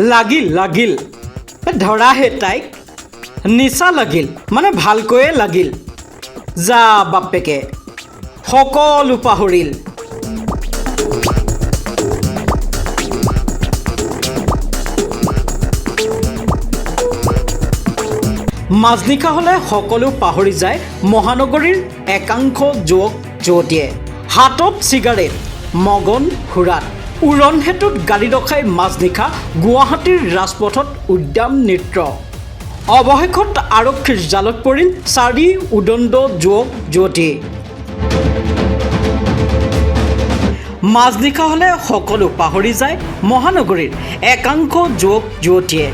লাগিল লাগিল। ধৰাহে তাইক নিচা লাগিল মানে ভালকৈয়ে লাগিল। যা বাপেকে সকলো পাহৰিল। মাজনিশা হ'লে সকলো পাহৰি যায় মহানগৰীৰ একাংশ যুৱক যুৱতীয়ে হাতত চিগাৰেট মগন সুৰাত উৰণ সেতুত গাড়ী ৰখাই মাজনিশা গুৱাহাটীৰ ৰাজপথত উদ্যান নৃত্য অৱশেষত আৰক্ষীৰ জালত পৰিল চাৰি উদণ্ড যুৱক যুৱতী। মাজনিশা হ'লে সকলো পাহৰি যায় মহানগৰীৰ একাংশ যুৱক যুৱতীয়ে।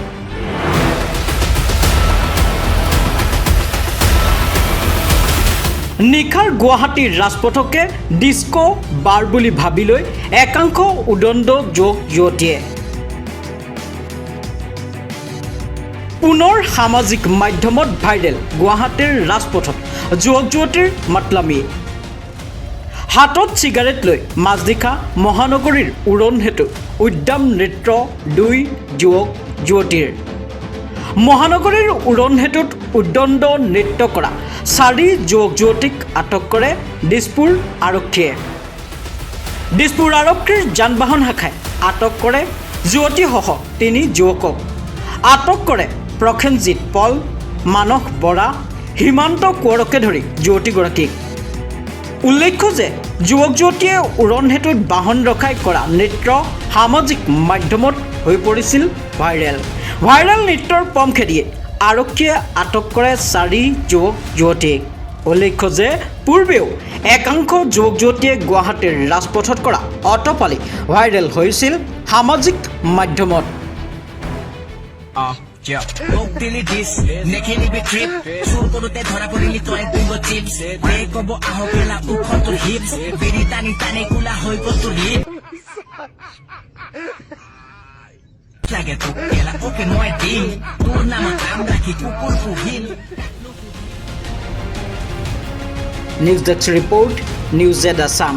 নিশাৰ গুৱাহাটীৰ ৰাজপথকে ডিস্কো বাৰ বুলি ভাবি লৈ একাংশ উদণ্ড যুৱক যুৱতীয়ে পুনৰ সামাজিক মাধ্যমত ভাইৰেল গুৱাহাটীৰ ৰাজপথত যুৱক যুৱতীৰ মাতলামি। হাতত চিগাৰেট লৈ মাজনিশা মহানগৰীৰ উৰণ সেতু উদ্যান নৃত্য দুই যুৱক যুৱতীৰ মহানগৰীৰ উৰণ সেতুত উদ্দণ্ড নৃত্য কৰা চাৰি যুৱক যুৱতীক আটক কৰে দিছপুৰ আৰক্ষীয়ে। দিছপুৰ আৰক্ষীৰ যান বাহন শাখাই আটক কৰে যুৱতীসহ তিনি যুৱকক। আটক কৰে প্ৰসেনজিৎ পল, মানস বৰা সীমান্ত কোঁৱৰকে ধৰি যুৱতীগৰাকীক। উল্লেখ্য যে যুৱক যুৱতীয়ে উৰণ সেতুত বাহন ৰখাই কৰা নৃত্য সামাজিক মাধ্যমত হৈ পৰিছিল ভাইৰেল। ভাইৰেল নৃত্যৰ পম খেদিয়ে আৰক্ষীয়ে আটক কৰে চাৰি যুৱক যুৱতীক। উল্লেখ্য যে পূৰ্বেও একাংশ যুৱক যুৱতীয়ে গুৱাহাটীৰ ৰাজপথত কৰা অটপালি ভাইৰেল হৈছিল সামাজিক মাধ্যমত। হৈ লাগে তোক পেলা ওকে নয় দিন তোৰ নাম নাম ৰাখি কুকুর পুহিম নিউজ ডেস্ক ৰিপৰ্ট নিউজ এড আছাম